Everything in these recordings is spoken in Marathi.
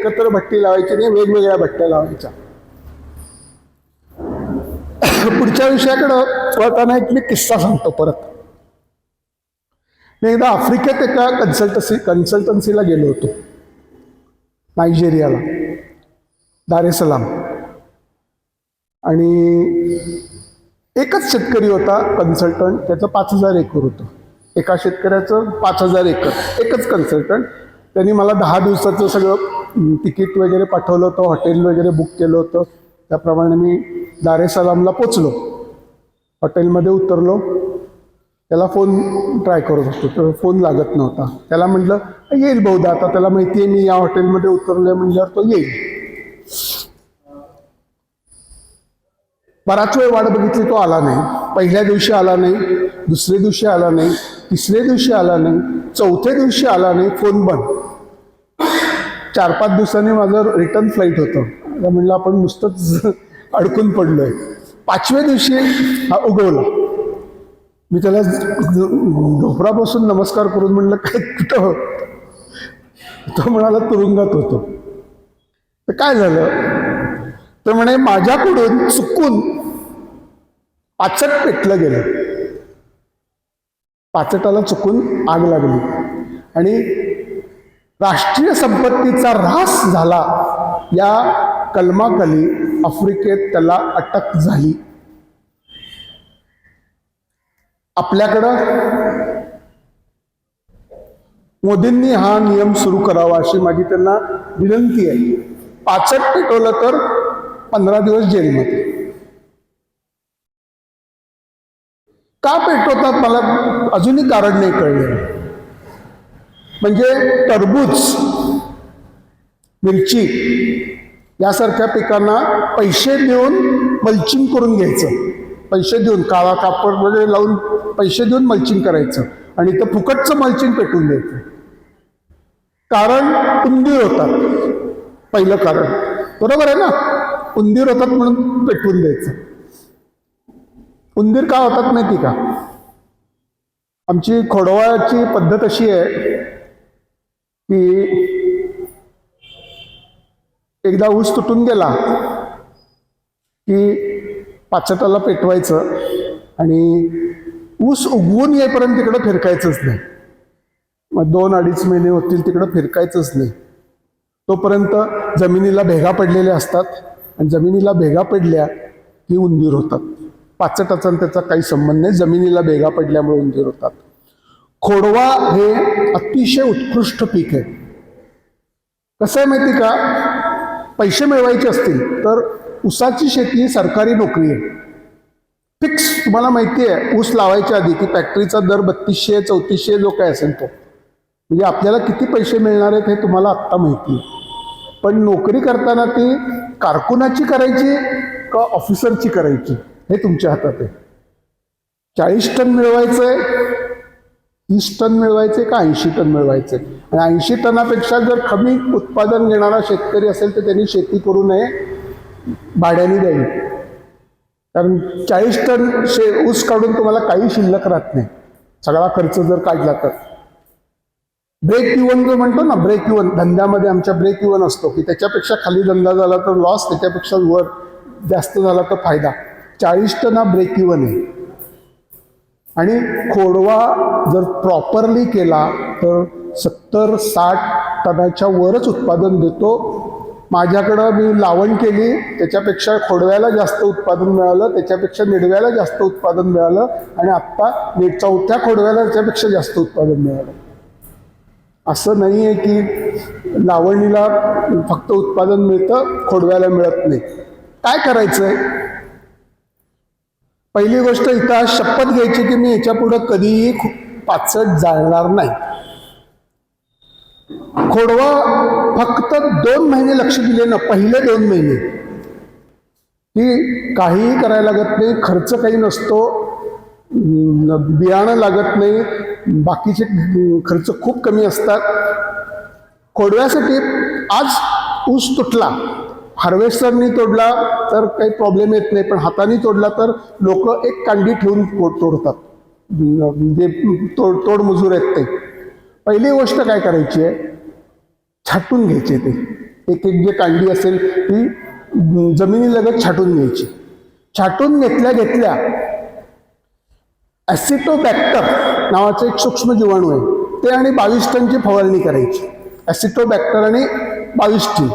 एकत्र भट्टी लावायची नाही वेगवेगळ्या भट्ट्या लावायच्या. पुढच्या विषयाकडं वळताना एक मी किस्सा सांगतो परत. मी एकदा आफ्रिकेत एका कन्सल्टन्सी कन्सल्टन्सीला गेलो होतो. नायजेरियाला. दारेसलाम आणि एकच शेतकरी होता कन्सल्टंट त्याचं पाच हजार एकर होतं. एका शेतकऱ्याचं पाच हजार एकर. एकच कन्सल्टंट त्यांनी मला दहा दिवसाचं सगळं तिकीट वगैरे पाठवलं होतं हॉटेल वगैरे बुक केलं होतं. त्याप्रमाणे मी दारे सलामला पोचलो. हॉटेलमध्ये उतरलो. त्याला फोन ट्राय करत होतो. तर फोन लागत नव्हता. त्याला म्हटलं येईल बहुधा आता त्याला माहिती आहे मी या हॉटेलमध्ये उतरलोय म्हणल्यावर तो येईल. बराच वेळ वाट बघितली तो आला नाही. पहिल्या दिवशी आला नाही दुसऱ्या दिवशी आला नाही तिसऱ्या दिवशी आला नाही चौथ्या दिवशी आला नाही फोन बंद. चार पाच दिवसांनी माझं रिटर्न फ्लाईट होतं. म्हणलं आपण नुसतंच अडकून पडलोय. पाचव्या दिवशी हा उगवला. मी त्याला ढोपरापासून नमस्कार करून म्हणलं काय कुठं हो? तो म्हणाला तुरुंगात होतो. तर काय झालं? तर म्हणे माझ्याकडून चुकून पाचट पेटलं गेलं. पाचटाला चुकून आग लागली. आणि राष्ट्रीय संपत्तीचा ऱ्हास झाला या कलमाखाली आफ्रिकेत त्याला अटक झाली. आपल्याकडं मोदींनी हा नियम सुरू करावा अशी माझी त्यांना विनंती आहे. पाचट पेटवलं तर पंधरा दिवस जेलमध्ये. का पेटवतात मला अजूनही कारण नाही कळलं. म्हणजे टरबूज मिरची यासारख्या पिकांना पैसे देऊन मल्चिंग करून घ्यायचं. पैसे देऊन काळा कापड वगैरे लावून पैसे देऊन मल्चिंग करायचं आणि तर फुकटचं मल्चिंग पेटून द्यायचं. कारण उंदीर होतात. पहिलं कारण. बरोबर आहे ना? उंदीर होतात म्हणून पेटवून द्यायचं. उंदीर का होतात माहिती का? आमची खोडवाची पद्धत अशी आहे की एकदा ऊस तुटून गेला की पाचटाला पेटवायचं आणि ऊस उगवून येईपर्यंत तिकडं फिरकायचंच नाही. मग दोन अडीच महिने होतील तिकडं फिरकायचंच नाही. तोपर्यंत जमिनीला भेगा पडलेल्या असतात आणि जमिनीला भेगा पडल्या की उंदीर होतात. पाचटाचा त्याचा काही संबंध नाही. जमिनीला भेगा पडल्यामुळे उंदीर होतात. खोडवा हे अतिशय उत्कृष्ट पीक आहे. कसं आहे माहिती का? पैसे मिळवायचे असतील तर ऊसाची शेती ही सरकारी नोकरी आहे. फिक्स तुम्हाला माहिती आहे ऊस लावायच्या आधी की फॅक्टरीचा दर बत्तीसशे चौतीसशे जो काय असेल तो. म्हणजे आपल्याला किती पैसे मिळणार आहेत हे तुम्हाला आत्ता माहिती आहे. पण नोकरी करताना ती कारकुनाची करायची का ऑफिसरची करायची हे तुमच्या हातात आहे. चाळीस टन मिळवायचं आहे तीस टन मिळवायचे का ऐंशी टन मिळवायचे? आणि ऐंशी टनापेक्षा जर कमी उत्पादन घेणारा शेतकरी असेल तर त्यांनी शेती करू नये भाड्याने द्यावी. कारण चाळीस टन शे ऊस काढून तुम्हाला काही शिल्लक राहत नाही. सगळा खर्च जर काढला तर. ब्रेक इवन जो म्हणतो ना ब्रेक इवन धंद्यामध्ये आमच्या ब्रेक इवन असतो. की त्याच्यापेक्षा खाली धंदा झाला तर लॉस त्याच्यापेक्षा वर जास्त झाला तर फायदा. चाळीस टन हा ब्रेक इवन आहे. आणि खोडवा जर प्रॉपरली केला तर सत्तर साठ टनाच्या वरच उत्पादन देतो. माझ्याकडं मी लावण केली त्याच्यापेक्षा खोडव्याला जास्त उत्पादन मिळालं त्याच्यापेक्षा निडव्याला जास्त उत्पादन मिळालं आणि आत्ता नीट चौथ्या खोडव्याला त्याच्यापेक्षा जास्त उत्पादन मिळालं. असं नाही आहे की लावणीला फक्त उत्पादन मिळतं खोडव्याला मिळत नाही. काय करायचं आहे पहिली गोष्ट इथं शपथ घ्यायची की मी याच्या पुढं कधीही पाचट जाळणार नाही. खोडवा फक्त दोन महिने लक्ष दिले ना पहिले दोन महिने. की काहीही करायला लागत नाही खर्च काही नसतो बियाणं लागत नाही बाकीचे खर्च खूप कमी असतात. खोडव्यासाठी आज ऊस तुटला. हार्वेस्टरनी तोडला तर काही प्रॉब्लेम येत नाही. पण हाताने तोडला तर लोक एक कांडी ठेवून तोडतात. जे तोड तोडमजूर आहेत ते. पहिली गोष्ट काय करायची आहे? छाटून घ्यायचे ते. एक एक जे कांडी असेल ती जमिनीलगत छाटून घ्यायची. छाटून घेतल्या घेतल्या ॲसिटोबॅक्टर नावाचं एक सूक्ष्म जीवाणू आहे. ते आणि बावीस टनची फवारणी करायची. ॲसिटोबॅक्टर आणि बावीस टीन.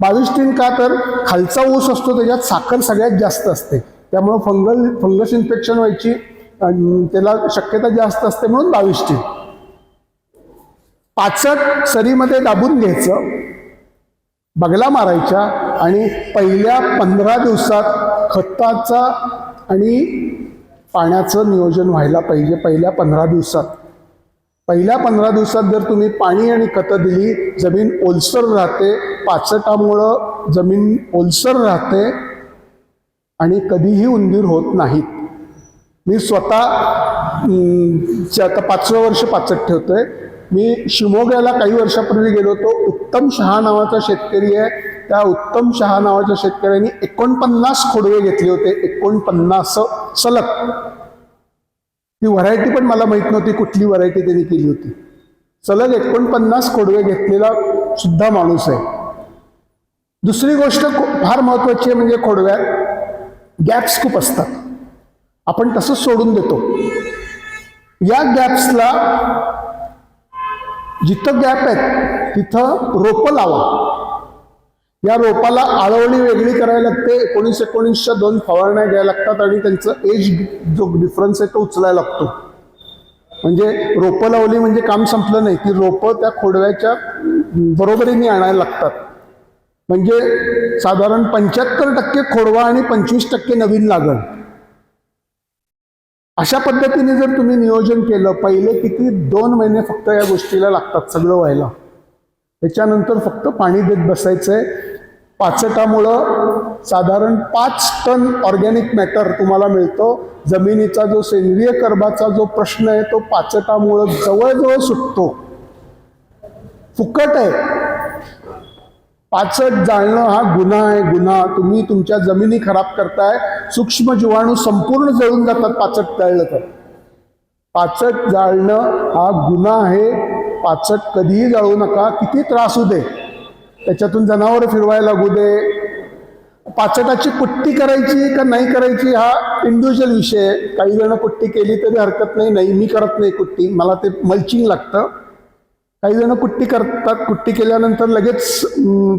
बावीस का तर खालचा ऊस असतो त्याच्यात साखर सगळ्यात जास्त असते. त्यामुळं फंगल फंगस इन्फेक्शन व्हायची त्याला शक्यता जास्त असते म्हणून बावीस पाचट सरीमध्ये दाबून घ्यायचं बगला मारायच्या आणि पहिल्या पंधरा दिवसात खताचा आणि पाण्याचं नियोजन व्हायला पाहिजे पहिल्या पंधरा दिवसात. पहिल्या पंधरा दिवसात जर तुम्ही पाणी आणि खतं दिली जमीन ओलसर राहते पाचटामुळं जमीन ओलसर राहते आणि कधीही उंदीर होत नाहीत. मी स्वतः आता पाचवं वर्ष पाचट ठेवतोय. मी शिमोग्याला काही वर्षापूर्वी गेलो होतो. उत्तम शहा नावाचा शेतकरी आहे. त्या उत्तम शहा नावाच्या शेतकऱ्यांनी एकोणपन्नास खोडवे घेतले होते. एकोणपन्नास सलग. ती व्हरायटी पण मला माहीत नव्हती कुठली व्हरायटी त्यांनी केली होती. सलग एकोणपन्नास खोडवे घेतलेला सुद्धा माणूस आहे. दुसरी गोष्ट फार महत्वाची आहे म्हणजे खोडव्यात गॅप्स खूप असतात. आपण तसंच सोडून देतो. या गॅप्सला जिथं गॅप आहेत तिथं रोपं लावा. या रोपाला आळवणी वेगळी करायला लागते. एकोणीस एकोणीसच्या दोन फवारण्या घ्यायला लागतात आणि त्यांचं एज जो डिफरन्स आहे तो उचलायला लागतो. म्हणजे रोपं लावली म्हणजे काम संपलं नाही. ती रोपं त्या खोडव्याच्या बरोबरीने आणायला लागतात. म्हणजे साधारण पंच्याहत्तर टक्के खोडवा आणि पंचवीस टक्के नवीन लागण. अशा पद्धतीने जर तुम्ही नियोजन केलं पहिले किती दोन महिने फक्त या गोष्टीला लागतात सगळं व्हायला. त्याच्यानंतर फक्त पाणी देत बसायचंय. पाचटामुळं साधारण पाच टन ऑर्गॅनिक मॅटर तुम्हाला मिळतो. जमिनीचा जो सेंद्रिय कर्बाचा जो प्रश्न आहे तो पाचटामुळं जवळजवळ सुटतो. फुकट आहे. पाचट जाळणं हा गुन्हा आहे गुन्हा. तुम्ही तुमच्या जमिनी खराब करताय सूक्ष्म जीवाणू संपूर्ण जळून जातात पाचट जाळलं तर. पाचट जाळणं हा गुन्हा आहे. पाचट कधीही जाळू नका किती त्रास होऊ दे. त्याच्यातून जनावर फिरवायला लागू दे. पाचटाची कुट्टी करायची का नाही करायची हा इंडिव्हिज्युअल विषय. आहे काही जण कुट्टी केली तरी हरकत नाही नाही मी करत नाही कुट्टी मला ते मल्चिंग लागतं. काही जण कुट्टी करतात कुट्टी केल्यानंतर लगेच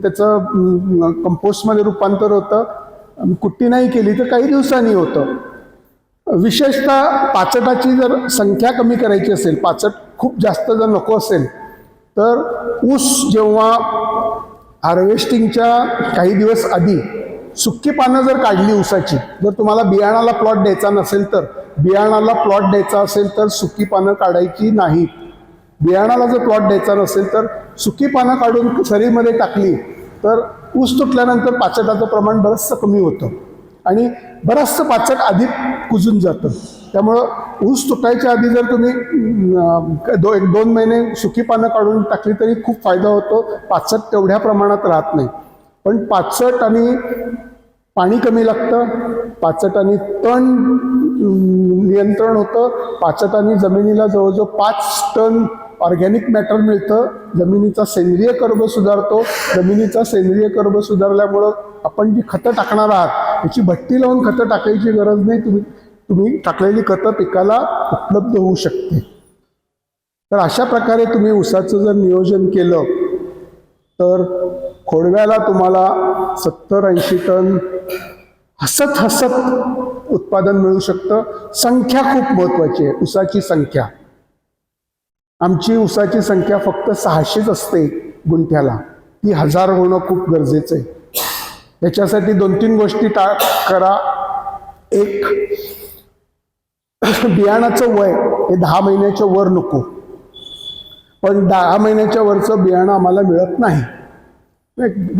त्याचं कंपोस्टमध्ये रूपांतर होतं. कुट्टी नाही केली तर काही दिवसांनी होतं. विशेषतः पाचटाची जर संख्या कमी करायची असेल पाचट खूप जास्त जर नको असेल तर ऊस जेव्हा हार्वेस्टिंगच्या काही दिवस आधी सुकी पानं जर काढली ऊसाची जर तुम्हाला बियाणाला प्लॉट द्यायचा नसेल तर बियाणाला प्लॉट द्यायचा असेल तर सुकी पानं काढायची नाहीत बियाणाला जर प्लॉट द्यायचा नसेल तर सुकी पानं काढून सरीमध्ये टाकली तर ऊस तुटल्यानंतर पाचटाचं प्रमाण बरंचसं कमी होतं. आणि बरंचसं पाचट आधी कुजून जातं. त्यामुळं ऊस तुटायच्या आधी जर तुम्ही दो एक दोन महिने सुकी पानं काढून टाकली तरी खूप फायदा होतो. पाचट तेवढ्या प्रमाणात राहत नाही. पण पाचट आणि पाणी कमी लागतं पाचटाने तण नियंत्रण होतं. पाचटाने जमिनीला जवळजवळ पाच टन ऑर्गॅनिक मॅटर मिळतं. जमिनीचा सेंद्रिय कर्ब सुधारतो. जमिनीचा सेंद्रिय कर्ब सुधारल्यामुळं आपण जी खतं टाकणार आहात याची भट्टी लावून खतं टाकायची गरज नाही. तुम्ही तुम्ही टाकलेली खतं पिकाला उपलब्ध होऊ शकते. तर अशा प्रकारे तुम्ही ऊसाचं जर नियोजन केलं तर खोडव्याला तुम्हाला सत्तर ऐंशी टन हसत हसत उत्पादन मिळू शकतं. संख्या खूप महत्वाची आहे ऊसाची संख्या. आमची ऊसाची संख्या फक्त सहाशेच असते गुंठ्याला. ती हजार होणं खूप गरजेचं आहे. याच्यासाठी दोन तीन गोष्टी टा करा. एक बियाणाचं वय हे दहा महिन्याच्या वर नको. पण दहा महिन्याच्या वरचं बियाणं आम्हाला मिळत नाही.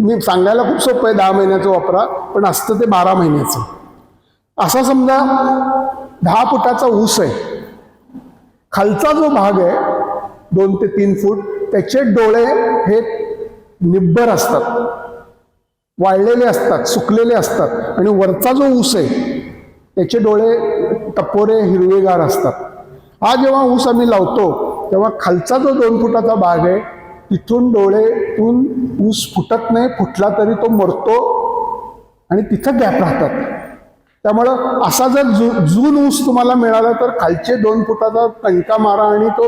मी सांगायला खूप सोपं आहे दहा महिन्याचं वापरा पण असतं ते बारा महिन्याचं. असा समजा दहा फुटाचा ऊस आहे. खालचा जो भाग आहे दोन ते तीन फूट त्याचे डोळे हे निब्बर असतात. वाळलेले असतात सुकलेले असतात. आणि वरचा जो ऊस आहे त्याचे डोळे टपोरे हिरवेगार असतात. हा जेव्हा ऊस आम्ही लावतो तेव्हा खालचा जो दोन फुटाचा भाग आहे तिथून डोळेतून ऊस फुटत नाही फुटला तरी तो मरतो आणि तिथं गॅप राहतात. त्यामुळं असा जर जु जून ऊस तुम्हाला मिळाला तर खालचे दोन फुटाचा टंका मारा आणि तो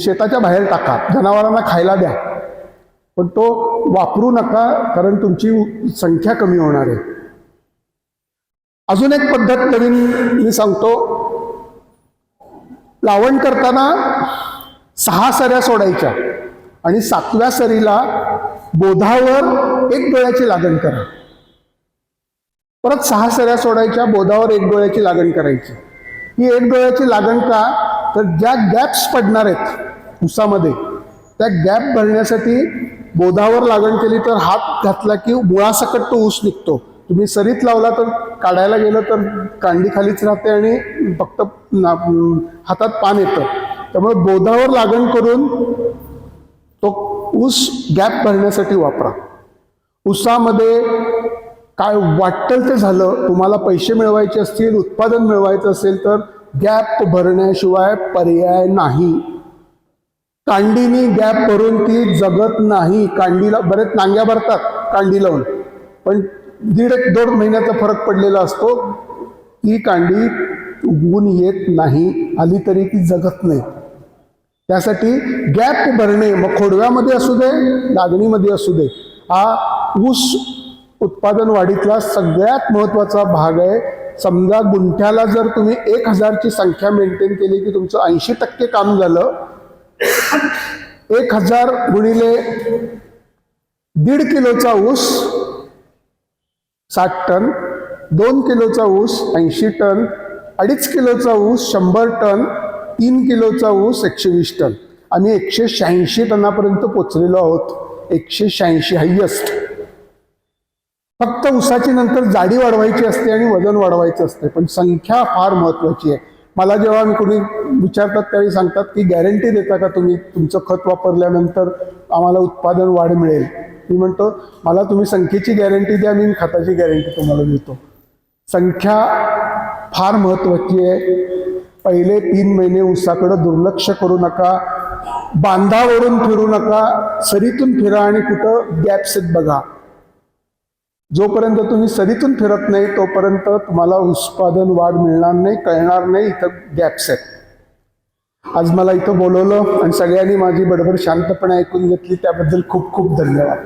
शेताच्या बाहेर टाका. जनावरांना खायला द्या. पण तो वापरू नका कारण तुमची संख्या कमी होणार आहे. अजून एक पद्धत नवीन मी सांगतो. लावण करताना सहा सऱ्या सोडायच्या आणि सातव्या सरीला बोधावर एक डोळ्याची लागण करा. परत सहा सऱ्या सोडायच्या बोधावर एक डोळ्याची लागण करायची. ही एक डोळ्याची लागण का? तर ज्या गॅप्स पडणार आहेत उसामध्ये त्या गॅप भरण्यासाठी बोधावर लागण केली तर हात घातला की मुळासकट तो ऊस निघतो. तुम्ही सरीत लावला तर काढायला गेलं तर कांडी खालीच राहते आणि फक्त हातात पान येतं. त्यामुळे बोधावर लागण करून तो ऊस गॅप भरण्यासाठी वापरा. ऊसामध्ये काय वाटतं ते झालं तुम्हाला पैसे मिळवायचे असतील उत्पादन मिळवायचं असेल तर गॅप भरण्याशिवाय पर्याय नाही. कांडीनी गॅप भरून ती जगत नाही. कांडीला बरेच नांग्या भरतात कांडी लावून. पण दीड एक दोन महिन्याचा फरक पडलेला असतो. ती कांडी उगवून येत नाही आली तरी ती जगत नाही. त्यासाठी गॅप भरणे मग खोडव्यामध्ये असू दे लागणीमध्ये असू दे हा ऊस उत्पादन वाढीतला सगळ्यात महत्त्वाचा भाग आहे. समजा गुंठ्याला जर तुम्ही एक हजारची संख्या मेंटेन केली की तुमचं ऐंशी टक्के काम झालं एक हजार गुणिले दीड किलोचा ऊस साठ टन दोन किलोचा ऊस ऐंशी टन अडीच किलोचा ऊस शंभर टन तीन किलोचा ऊस एकशे वीस टन. आम्ही एकशे शहाऐंशी टनापर्यंत पोचलेलो आहोत. एकशे शहाऐंशी हायस्ट. फक्त ऊसाची नंतर जाडी वाढवायची असते आणि वजन वाढवायचं असते पण संख्या फार महत्वाची आहे. मला जेव्हा मी कोणी विचारतात त्यावेळी सांगतात की गॅरंटी देता का तुम्ही? तुमचं खत वापरल्यानंतर आम्हाला उत्पादन वाढ मिळेल. मी म्हणतो मला तुम्ही संख्येची गॅरंटी द्या मी खताची गॅरंटी तुम्हाला देतो. संख्या फार महत्वाची आहे. पहिले तीन महिने उसाकडं दुर्लक्ष करू नका बांधावरून फिरू नका सरीतून फिरा आणि कुठं गॅप्सेत बघा. जोपर्यंत तुम्ही सरीतून फिरत नाही तोपर्यंत तुम्हाला उत्पादन वाढ मिळणार नाही कळणार नाही इथं गॅप्स आहेत. आज मला इथं बोलवलं आणि सगळ्यांनी माझी बडबड शांतपणे ऐकून घेतली त्याबद्दल खूप खूप धन्यवाद.